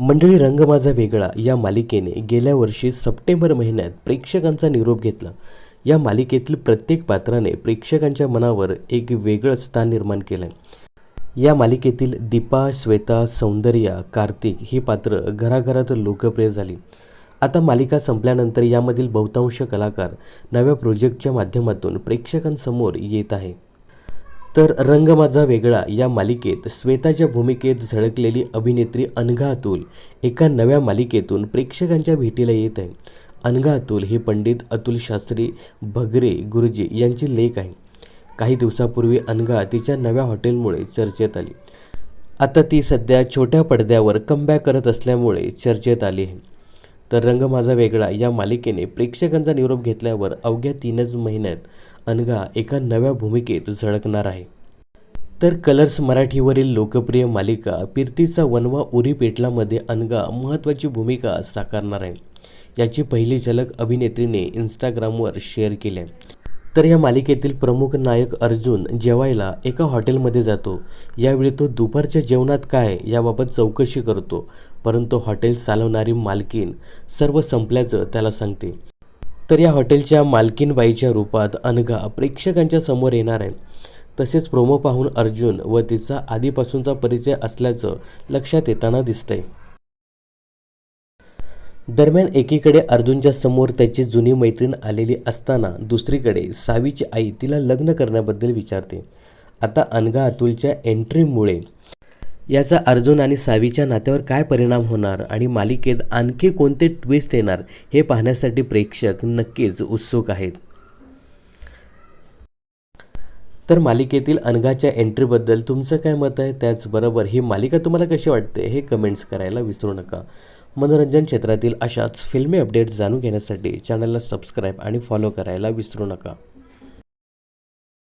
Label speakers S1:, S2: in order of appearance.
S1: मंडळी रंग माझा वेगळा. या मालिकेने गेल्या वर्षी सप्टेंबर महिन्यात प्रेक्षकांचा निरोप घेतला. या मालिकेतील प्रत्येक पात्राने प्रेक्षकांच्या मनावर एक वेगळं स्थान निर्माण केलं या मालिकेतील दीपा श्वेता सौंदर्या कार्तिक ही पात्र घराघरात लोकप्रिय झाली. आता मालिका संपल्यानंतर यामधील बहुतांश कलाकार नव्या प्रोजेक्टच्या माध्यमातून प्रेक्षकांसमोर येत आहे तर रंग माझा वेगळा या मालिकेत श्वेताच्या भूमिकेत झळकलेली अभिनेत्री अनघा अतुल एका नव्या मालिकेतून प्रेक्षकांच्या भेटीला येत आहे. अनघा अतुल हे पंडित अतुल शास्त्री भगरे गुरुजी यांची लेख आहे. काही दिवसापूर्वी अनघा तिच्या नव्या हॉटेलमुळे चर्चेत आली. आता ती सध्या छोट्या पडद्यावर कमबॅक करत असल्यामुळे चर्चेत आली आहे. तर रंग माझा वेगळा. या मालिकेने प्रेक्षकांचा निरोप घेतल्यावर अवघ्या तीनच महिन्यात अनघा एका नव्या भूमिकेत झळकणार आहे. तर कलर्स मराठीवरील लोकप्रिय मालिका पिर्तीचा वनवा उरी पेटलामध्ये अनघा महत्त्वाची भूमिका साकारणार आहे. याची पहिली झलक अभिनेत्रीने इंस्टाग्रामवर शेअर केली आहे. तर या मालिकेतील प्रमुख नायक अर्जुन जेवायला एका हॉटेलमध्ये जातो. यावेळी तो दुपारच्या जेवणात काय याबाबत चौकशी करतो. परंतु हॉटेल चालवणारी मालकीन सर्व संपल्याचं त्याला सांगते. तर या हॉटेलच्या मालकीनबाईच्या रूपात अनघा प्रेक्षकांच्या समोर येणार आहे. तसेच प्रोमो पाहून अर्जुन व तिचा आधीपासूनचा परिचय असल्याचं लक्षात येताना दिसतंय. दरम्यान एकीकडे अर्जुनच्या समोर त्याची जुनी मैत्रीण आलेली असताना दुसरीकडे सावीची आई तिला लग्न करण्याबद्दल विचारते. आता अनघा अतुलच्या एंट्रीमुळे याचा अर्जुन आणि सावीच्या नात्यावर काय परिणाम होणार आणि मालिकेत आणखी कोणते ट्विस्ट येणार हे पाहण्यासाठी प्रेक्षक नक्कीच उत्सुक आहेत. तर मालिकेतील अनघाच्या एंट्रीबद्दल तुमचं काय मत आहे? त्याचबरोबर ही मालिका तुम्हाला कशी वाटते? हे कमेंट्स करायला विसरू नका. मनोरंजन क्षेत्रातील अशाच फिल्मी अपडेट्स जाणून घेण्यासाठी चॅनलला सबस्क्राईब आणि फॉलो करायला विसरू नका.